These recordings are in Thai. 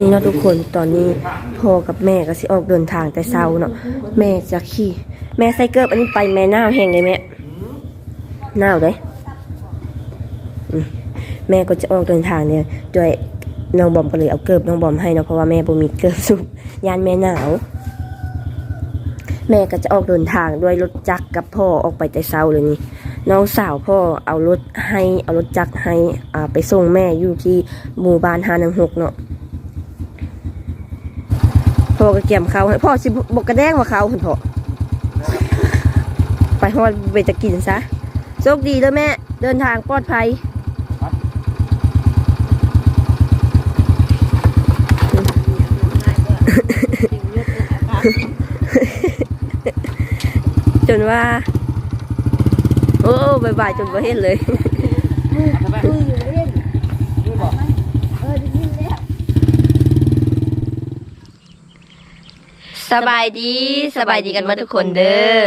นี่เนาะทุกคนตอนนี้พ่อกับแม่ก็สิออกเดินทางแต่เช้าเนาะแม่จะขี่ แม่ใส่เกิบอันนี้ไปแม่หนาวแห้งเลยแม่หนาวเลยแม่ก็จะออกเดินทางเนี่ยด้วยน้องบอมก็เลยเอาเกิบน้องบอมให้เนาะเพราะว่าแม่บ่มีเกิบสุบยานแม่หนาวแม่ก็จะออกเดินทางด้วยรถจักรกับพ่อออกไปแต่เช้าเลยนี่น้องสาวพ่อเอารถให้เอารถจักรให้อ่าไปส่งแม่อยู่ที่หมู่บ้านหานังหกเนาะ อก็เกี่ยมเขาให้พ่อสิบกกระแดงว่าเขาคุณพ่อไปฮอดไปจะกินซะโชคดีแล้วแม่ เดินทางปลอดภัยจนว่า โอ้บายบายจนบ่เห็นเลย สบายดีสบายดีกันมาทุกคนเด้อ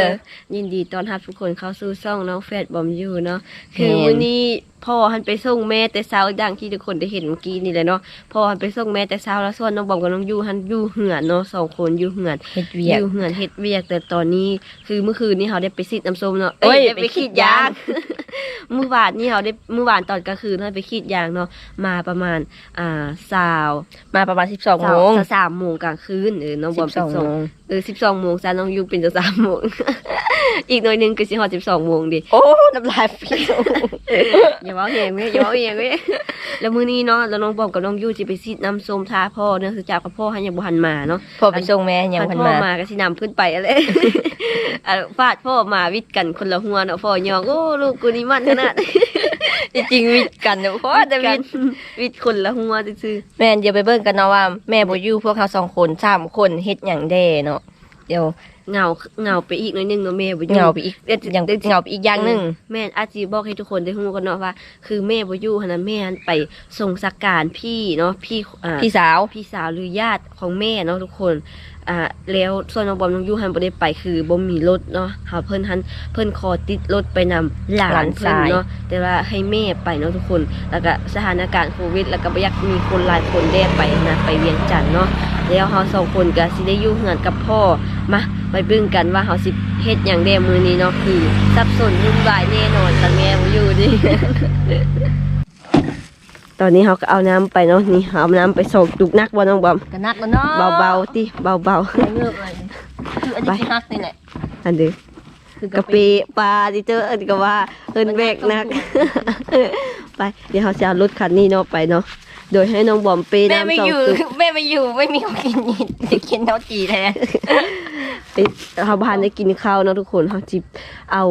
ยินดีต้อนรับทุกคนเข้าสู่ช่องน้องแฟดบอมอยู่เนาะคือวันนี้พ่อหันไปส่งแม่แต่เช้าดังที่ทุกคนได้เห็นเมื่อกี้นี่แหละเนาะพ่อหันไปส่งแม่แต่เช้าแล้วส่วนน้องบอมกับน้องยูหันอยู่เหือนเนาะสองคนอยู่เหือนเฮ็ดเวียอกยู่เหือนเฮ็ดเวียกแต่ตอนนี้ คือเมื่อคืนนี้เขาได้ไปซีดน้ำส้มเนาะเอ้ยได้ไปขีดยางเมื่อวานนี่เขาได้เมื่อวานตอนกลางคืนเขาไปขีดยางเนาะมาประมาณอ่าสาวมาประมาณ12โมงสาวสามโมงกลางคืนเออน้องบอม12โมงเออสิบสองโมงซะน้องยูเป็นจะสามโมงอีกหน่อยหนึงก็สิฮอดสิบสองโมงดิโอ้น้ำลายพี่อย่าเว่าเองเว้ยอย่าเว่าเองเว้ยแล้วมื้อนี้เนาะแล้วน้องบอมกับน้องยูสิไปซีดน้ำส้มทาพ่อเนื่องจากกับพ่อให้ยังบ่หันมาเนาะพอไปส่งแม่ยังพัพันพ่อมามาก็สินำขึ้นไปอะไรอะฟาดพ่อมาวิดกันคนละหัวเนาะพ่อยองโอ้ลูกกูนี่มันขนาด จริงๆวิดกันเนาะเพราะว่าแต่วิวิดดวิดคนละหัวซื่อแม่นเดี๋ยวไปเบิ่งกันเนาะว่าแม่บ่อยู่พวกเขาสองคนสามคนเฮ็ดหยังแด่เนาะเดี๋ยวๆ เหงาเหงาไปอีกหน่อยหนึงเนาะแม่บ่อยู่ เหงาไปอีกยังเหงาไปอีกอย่างหนึงแม่อาจีบอกให้ทุกคนได้รู้กันเนาะว่า คือแม่บ่อยู่หันนะแม่หันไปส่งสักการพี่เนาะพี่อ่า พี่สาว พี่สาวหรือญาติของแม่เนาะทุกคน อ่า แล้วส่วนน้องบอมน้องยูหันบ่ได้ไปคือบ่มีรถเนาะหาเพิ่นหันเพิ่นขอติดรถไปนำหลานเพิ่นเนาะ แต่ว่าให้แม่ไปเนาะทุกคน แล้วก็สถานการณ์โควิด แล้วก็บ่อยากมีคนหลายคนได้ไปนะไปเวียงจันทน์เนาะ แล้วเฮาสองคนก็สิได้อยู่เฮือนกับพ่อมาไปเบิ่งกันว่าเฮาสิเฮ็ดหยังได้มื้อนี้เนาะคือสับสนวุ่นวายแน่นอนคันแม่บ่อยู่ดิตอนนี้เขาก็เอาน้ำไปเนาะนี่เอาน้ำไปส่งตุกนักบ่น้องบอมก็นักแล้วเนาะเบาๆติเบาเงือบเลยคืออันนี้ที่ฮักนี่แหละๆอันเด้อคือกะปิปลาดิเจอเอิ้นก็ว่าเอิ้นแบกนัก ไปเดี๋ยวเขาจะเอารถคันนี้เนาะไปเนาะ โดยให้น้องบอมเปแม่น้ำไม่สองอยู่ตุกแม่ไม่อยู่ไม่มีของกินยินจะกินเท่าจีแทนไปเขาบ้านได้กินข้าวเนาะทุกคนเขาจิบเอา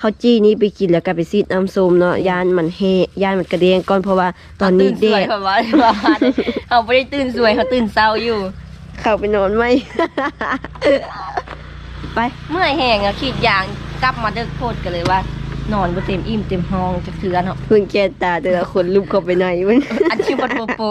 ข้าวจี้นี้ไปกินแล้วก็ไปซีดน้ำส้มเนาะย่านมันเฮย่านมันกระเด้งก่อนเพราะว่าตอนนี้ตื่เด็สวยกเพราะว่าเขาไม่ได้ตื่นสวยเขาตื่นเศร้าอยู่ เข้าไปนอนไหม ไป เมื่อยแห้งอะขีดยางกลับมาเดึกโพดกันเลยว่า นอนบ่เต็มอิ่มเต็มห้องจะคือเนาะเพิ่งแกตาแต่ละคนลุกเข้าไปในมัน อันชื่อบัดโปโป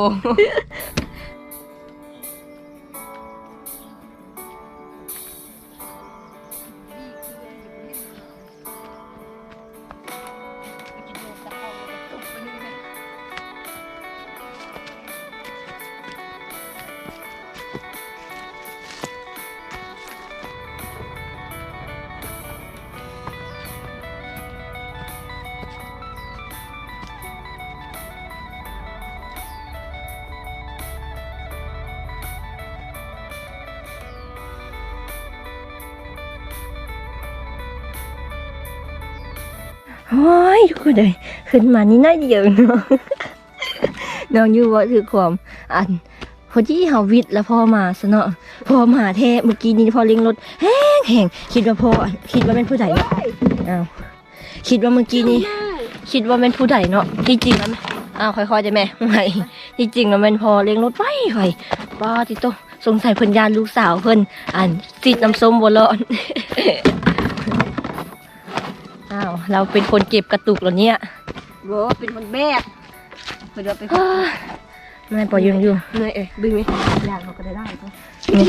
โอ้ยทุกคนเลยขึ้นมานี่น่าเดียวเนาะน้องยูว่าคือความอันพอที่เฮาวิทย์แล้วพ่อมาซะเนาะพ่อมาแท้เมื่อกี้นี้พ่อเลี้ยงรถแห้งแห้งคิดว่าพ่อคิดว่าเป็นผู้ใดเนาะอ้าวคิดว่าเมื่อกี้นี้คิดว่าเป็นผู้ใดเนาะที่จริงแล้วอ้าวค่อยๆได้ไหมไม่ที่จริงแล้วเป็นพ่อเลี้ยงรถไว้ไว้ป้าติโตสงสัยเพิ่นยานลูกสาวเพิ่นอันสิน้ำส้มบัวร้อน อ้าวเราเป็นคนเก็บกระตุกเหรอเนี่ยโบเป็นคนแบกเพื่อไปไม่ปล่อยยุงอยู่เหนื่อยเอ้ยบึ้งไหมยางเขาก็ได้ได้ก็นี่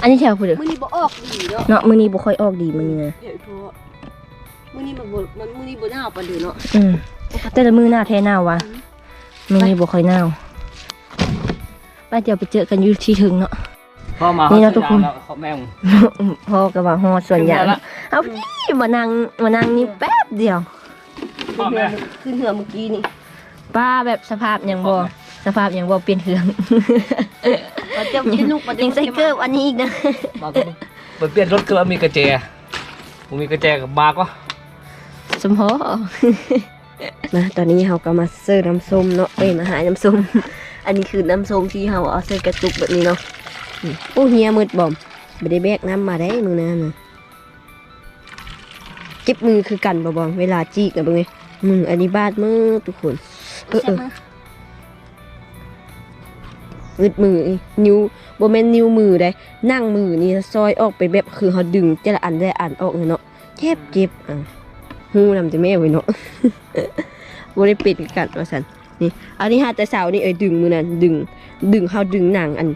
อันนี้แถวผู้เด้อมื้อนี้บ่ออกดีเนาะเนาะมื้อนี้บ่ค่อยออกดีมื้อนี้นะเดี๋ยวโทรมื้อนี้มันบ่มันมื้อนี้บ่หนาวปานเด้อเนาะอืมแต่ละมื้อหน้าแท้หน้าวะมื้อนี้บ่ค่อยหนาวป้าเดี๋ยวไปเจอกันอยู่ที่ถึงเนาะ พ่อมานี่นี่นะทุกคน เขาแม่งพ่อก็ว่าฮอดส่วนใหญ่ขึ้นมาละเอาพี่มานั่งมานั่งนี่แป๊บเดียว พ่อแม่ขึ้นเหือเมื่อกี้นี่ป้าแบบสภาพยังบ่สภาพยังบ่เปลี่ยนเครื่องเราจะกินลูกมันยังใส่เกิบอันนี้อีกนะมาก็เปิดเปลี่ยนรถเกลือมีกระเจผมมีกระเจกับบากวะสมพอมาตอนนี้เราก็มาเสิร์ฟน้ำส้มเนาะเอ้ยมาหาน้ำส้ม อันนี้คือน้ำส้มที่เราเอาใส่กระตุกแบบนี้เนาะอืม โอ้เฮียมืดบ่มไม่ได้แบกน้ำมาได้มือนั้นนะเจ็บมือคือกันบ่บอมเวลาจีกันะเบิ่งไงมืออันนี้บาดมือทุกคนเออเอออึดมือนิ้วบ่แม่นนิ้วมือได้นั่งมือนี่ซอยออกไปแบบคือเขาดึงแต่ละอันได้อันออกเนาะเจ็บเจ็บอะหูนำจะแม่ไว้เนาะบ่ได้ปิดกันว่าซั่น นี่อันนี้หาแต่เสานี่เอ้ยดึงมือนั้นดึง ดึงเฮาดึงหนังอัน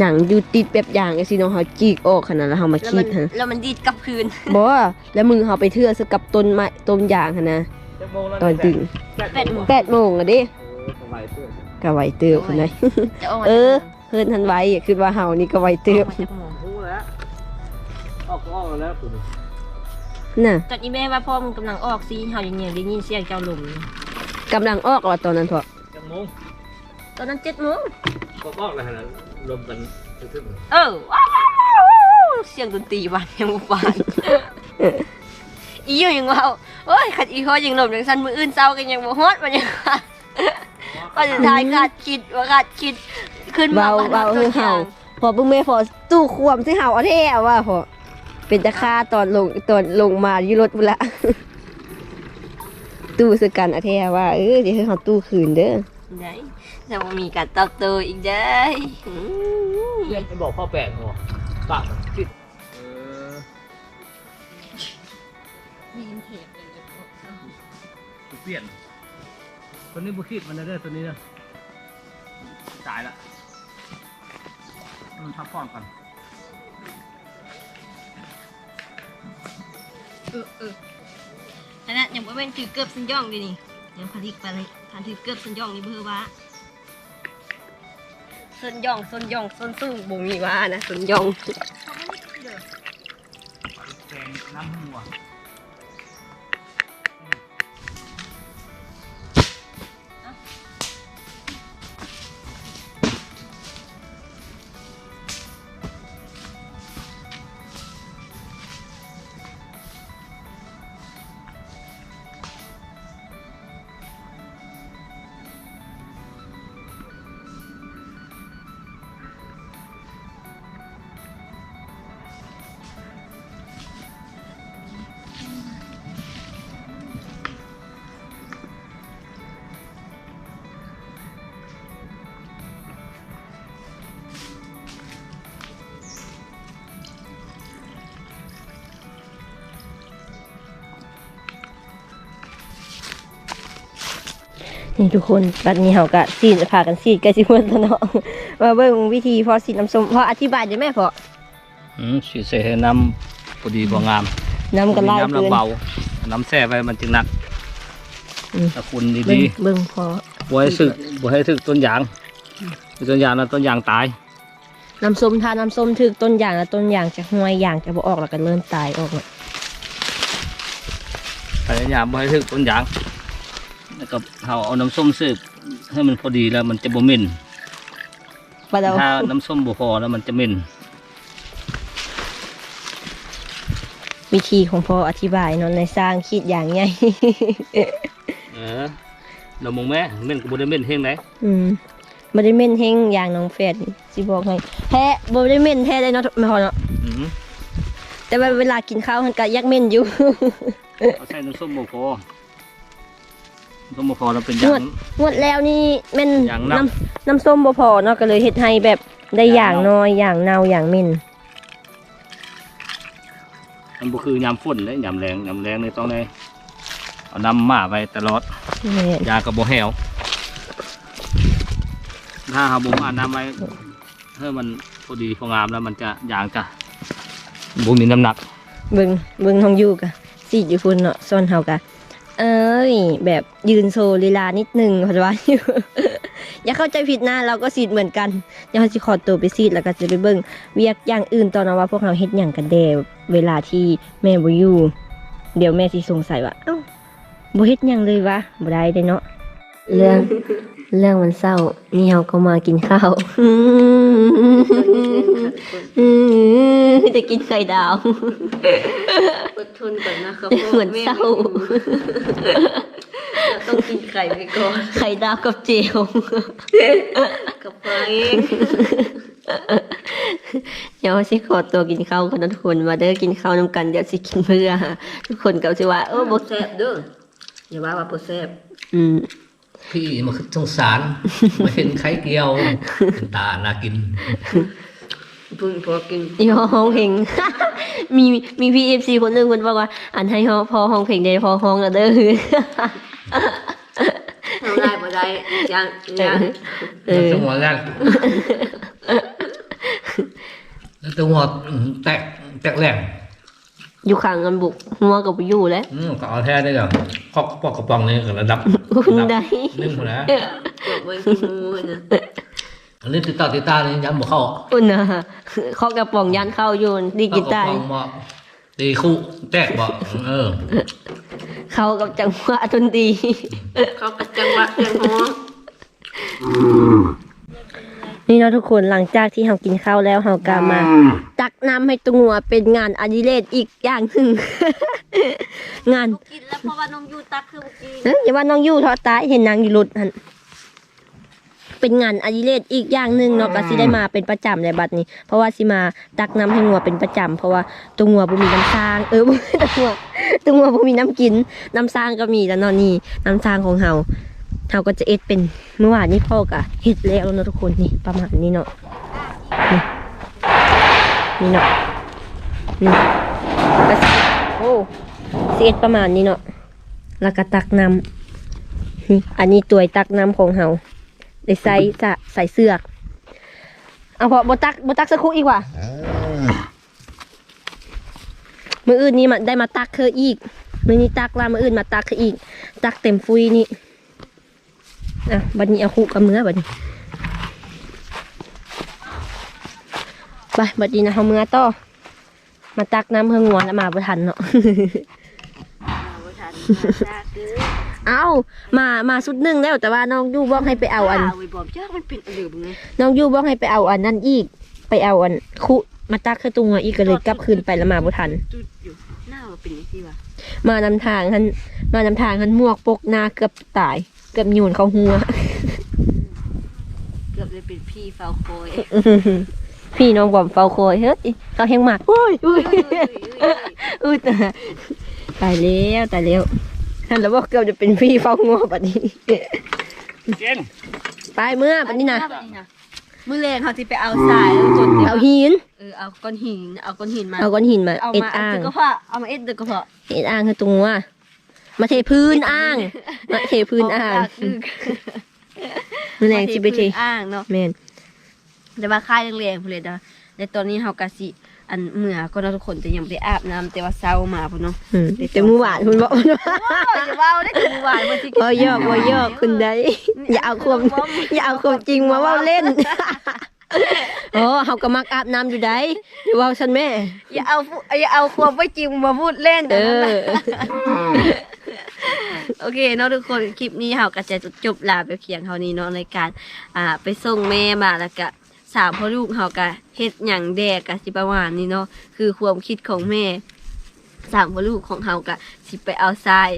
หนังอยู่ติดแบบอย่างไอ้สิเนาะเฮาจีกออกขนาดแล้วเฮามาคีดหั่นแล้วมันดีดกลับคืนบ่แล้วมือเฮาไปเทื่อซะกับต้นไม้ต้นยางหั่นนะตอนดึงแปดโมง8โมงอะเด้สบายเสื้อก็ไหวเติบพุ่นได้จะออกมาเออเพิ่นทันไว้อะคิดว่าเฮานี่ก็ไหวเติบพูดแล้วออกก็ออกแล้วคุณน่ะตอนนี้แม่ว่าพ่อมึงกำลังออกซีเฮาอย่างเงี้ยได้ยินเสียงเจ้าลมกำลังออกว่าตอนนั้นพอจัง โมงตอนนั้นเจ็ดโมงก็ออกแล้วนะลมกันทึบเออว้าวว้าวว้าวเสียงดนตรีบ้านยังบ่บานอีอยู่ยังว่าโอ้ยขัดอีเขายังหลบยังสั้นมืออื่นเศร้ากันยังบ่ฮอดมันยังว่าว่าสุดท้ายขาดคิดว่าขาดคิดขึ้นมาเบาบ้นเบาตัคือวเฮาย่งพอเบิ่งแม่พอตู้ควมสิเฮาเอาแท้ว่าพอเป็นตะค่าตอนลงตอนลงมาอยู่รถพุ่นละตู้คือกันเอาแท้ว่าเออสิให้เฮาตู้คืนเด้อ ได้จะบ่มีการตอบโต้อีกได้อืมเพื่อนไปบอกพ่อแปดหัวปากคิดเออเปลี่ยนตัวนี้บุคิดมันได้ตัวนี้นะตายละมันพักผ่อนก่อนเออเอออันนั้นยังบ่แม่นถือเกือบสัญญองดินี่ยังผลิตไปเลย พันถือเกือบสัญญองนี่เบอร์ว่าสัญญองสัญญองสันสู้บ่มีว่านะสัญญอง แกงน้ำหัว นี่ทุกคนตอนนี้เขาก็ซีดพากันซีดกันสิเมื่อตอนเนาะมาเบิ่งวิธีพอซีดน้ำส้มพออธิบายได้ไหมพออืมสีเสให้น้ำพอดีพองามน้ำกันไล่น้ำเกิละนเบาน้ำแช่ไปมันจึงหนักอืมตะคุณเบิ่งดีเบิ่งพอๆบัวให้สึกบัวให้สึกต้นยางต้นยางนะต้นยางตายน้ำส้มทาน้ำส้มถึกต้นยางแล้วต้นยางจะห่วยยางจะบ่ออกแล้วก็เริ่มตายออกแล้วพยายามบัวให้สึกต้นยาง แล้วก็เราเอาน้ำส้มสืบให้มันพอดีแล้วมันจะบ่เหม็นปลาเดาถ้าน้ำส้มบ่พอแล้วมันจะเหม็นวิธีของพ่ออธิบายเนอนในสร้างคิดอย่างใหญ่เออเรามองแม่เหม็นก็บ่ได้เหม็นเฮงไหนอืมบ่ได้เม่นเฮงอย่างน้องแฟดนี่สิบอกให้แท้บ่ได้เม่นแท้ได้เนาะไม่พอเนาะอือหือแต่ว่าเวลากินข้าวมันก็ยักเม่นอยู่ เอาใส่น้ำส้มบ่พอน้ำ ส้มบ่พอแล้วเป็นยาง งวดแล้วนี่แม่นอย่างนับน้ำน้ำส้มบ่พอเนาะก็เลยเฮ็ดให้แบบได้อย่างน้อยอย่างเนาอย่างเม่นมันบ่คือยามฝนเลยยามแรงยามแรงนี่ต้องได้เอาน้ำมาไว้ตลอดแม่นยากับบ่แหวถ้าเราบ่มาน้ำไว้เพื่อมันพอดีพองามแล้วมันจะยางจะบ่มีน้ำหนักเบิ่งเบิ่งน้องอยู่กะสิอยู่พุ่นเนาะซ่อนเฮากะ เอ้ย แบบยืนโซลีลานิดนึงเขาจะว่าอยู่อย่าเข้าใจผิดนะเราก็ซีดเหมือนกันเดี๋ยวเราสิขอตัวไปซีดแล้วก็จะไปเบิ้งเวียกอย่างอื่นตอนนั้นว่าพวกเราเฮ็ดอยังกันแดเวลาที่แม่บ่อยู่เดี๋ยวแม่สิสงสัยว่าเอ้าบ่เฮ็ดอยังเลยวะบ่ได้เด้เนาะเรื่อง เรื่องมันเศร้า นี่เฮาก็มากินข้าวจะกินไข่ดาวอดทนก่อนนะครับเหมือนเศร้าต้องกินไข่ไปก่อน ไข่ดาวกับเจียวกับปลาเองเดี๋ยวสิขอตัวกินข้าวกันนะทุกคนมาเด้อกินข้าวนำกันเดี๋ยวสิกินเพื่อทุกคนก็สิว่าเออบ่แซ่บเด้ออย่าว่าว่าบ่แซ่บอืม พี่มาคือสงสารมาเห็นไข่เกียวเป็นตาน่ากินเพิ่งพอกินอีห้องเพลงมีมีพี่ FC คนหนึงเพิ่นบอกว่า อันให้ฮอพอห้องเพลงได้พอห้องแล้วเด้อทำได้บ่ได้ยังยังเออจังหวะแรกแล้วจังหวะแตกแตกแรง อยู่ข้างกันบุกหัวก็บ่อยู่แล้วอืมก็เอาแท้ได้เหรอคอกปอกกระป๋องนี่ก็ระดับคุณระได้นึ่งคนนะเกือบไว้กินหมูนะอันนี้ติดต่อติดตานี่ย้ำบอกเข้าอุ่นน่ะเคอกระป๋องยันเข้าอยู่ดีกีตาร์เอกระป๋องบอกตีคู่แตกบอกเออเข้ากับจังหวะดนตรีเขากระจังหวะเสียงฮ้องนี่เนาะทุกคนหลังจากที่เรากินข้าวแล้วเราก็มาตัก น้ำให้ตัวงัวเป็นงานอดิเรกอีกอย่างหนึ่ง งาน กินแล้วเพราะว่าน้องยูตักคือเมื่อกี้เอ้ยอย่าว่าน้องยู่ทอดตายเห็นนางอยู่รถหันเป็นงานอดิเรกอีกอย่างหนึ่งเนาะก็สิได้มาเป็นประจำในบัดนี้ เพราะว่าสิมาตักน้ำให้งัวเป็นประจำเพราะว่าตัวงัวบ่มีน้ำซาง เออบ่ตัวงัวตัวงัวบ่มีน้ำกินน้ำซางก็มีแล้วเนาะนี่น้ำซางของเฮาเฮาก็จะเอ็ดเป็นเมื่อวานนี้พ่อก็เฮ็ดแล้วเนาะทุกคนนี่ประมาณนี้เนาะนี่ นี่เนาะนี่ก็สิโอ้สิเอ็ดประมาณนี้เนาะแล้วก็ตักน้ำนี่อันนี้ตัวยตักน้ำของเฮาได้ใส่จะใส่เสือกเอาพอบตักบตักสักครู่อีกว่ามืออื่นนี้มันได้มาตักเธออีกมือนี้ตักแล้วมืออื่นมาตักเธออีก ตักเต็มฟุยนี่อะบัดนี้เอาคู่กับเมือบัดนี้ ไปบัดนี้นะเอาเมือต่อมาตักน้ำเพื่องัวแล้วมาบ่ทันเนาะบ่ทันมาตักเด้อเอามามาสุดหนึ่งแล้วแต่ว่าน้องยูบอกให้ไปเอาอัน ไว้บอกจ้ามันเป็นอะไรบ่ไงน้องยูบอกให้ไปเอาอันนั่นอีก ไปเอาอันคุมาตักขึ้นตัวอีกก็เลยกลับคืนไปแล้วมาบ่ทัน จุดอยู่หน้าว่าเป็นจังซี่ว่ะมานำทางหันมานำทางหันหมวกปกหน้าเกือบตาย เกือบโยนเข้าหัว เกือบเลยเป็นพี่เฝ้าคอย พี่น้องบอมเฝ้าคอยเฮ้ยเขาแหงหมากอุ้ยอุ้ยอุ้ยตายตายแล้วตายแล้วท่านแล้วบอกเกือบจะเป็นพี่เฝ้างัวบัดนี้เจนไปเมื่อบัดนี้นะมื้อแรงเขาสิไปเอาทรายแล้วจนเอาหินเออเอาก้อนหินเอาก้อนหินมาเอาก้อนหินมาเอาเอ็ดมาอ่างดึกกระเพาะเอามาเอ็ดดึกกระเพาะเอ็ดอ่างคือตรงว่ามาเทพื้นอ่างมาเทพื้นอ่างดึกมือแรงสิไปเทพื้นอ่างเนาะแม่น แต่ว่าค่ายแรงๆพุ่นเลยนะในตอนนี้เฮากะสิอันเมื่อก็เนาะทุกคนจะยังบ่ได้อาบน้ำแต่ว่าเช้ามาพุ่นเนาะอืมแต่มือหวานคุณบอกว่าอย่าเว้าได้ถึงหวานบ่สิว่ายอกว่ายอกคุณได้ อย่าเอาความอย่าเอาความจริงมาเว่าเล่นโอ้เฮาก็มักอาบน้ำอยู่ได้อย่าเว่าฉันแม่ อย่าเอาอย่าเอาความไม่จริงมาพูดเล่นเออ โอเคเนาะทุกคนคลิปนี้เฮาก็จะจบลาไปเพียงเท่านี้เนาะในการ อ่า ไปส่งแม่มาแล้วก็ สามพ่อลูกเฮาก็เฮ็ดหยังแดกก็สิประมาณนี้เนาะคือความคิดของแม่สามพ่อลูกของเฮาก็สิไปเอาทราย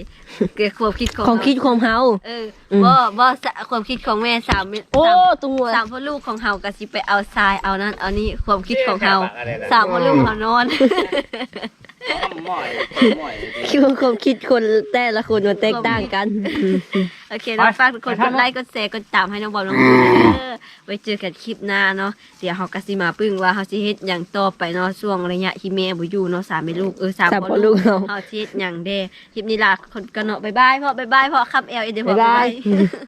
เกิดความคิดของของคิดของเฮาเอออืมบ่บ่สะความคิดของแม่สามโอ้สามตัวสามพ่อลูกของเฮาก็สิไปเอาทรายเอานั่นเอานี่ความคิดของเฮาสามพ่อลูกเฮานอน หม้อยหม้อยคิดว่าความคิดคนแต่ละคนมันแตกต่างกัน โอเคเนาะไปฝากทุกคนไปกทำดเนาะไลค์กดแชร์กดตามให้น้องบอลน้องบูเด้อไว้เจอกันคลิปหน้าเนาะเดี๋ยวเฮาก็สิมาปึ้งว่าเฮาสิเฮ็ดหยังต่อไปเนาะช่วงระยะที่แม่บ่อยู่เนาะสามแม่ลูกเออสามสามพ่พ่ออลูลูกกเฮาเฮาสิเฮ็ดหยังเด้คลิปนี้ลาคนกันเนาะบ๊ายบายพ่อบ๊ายบายพ่อคำแอลเดี๋ยวพ่อบ๊ายบายบ๊ายบาย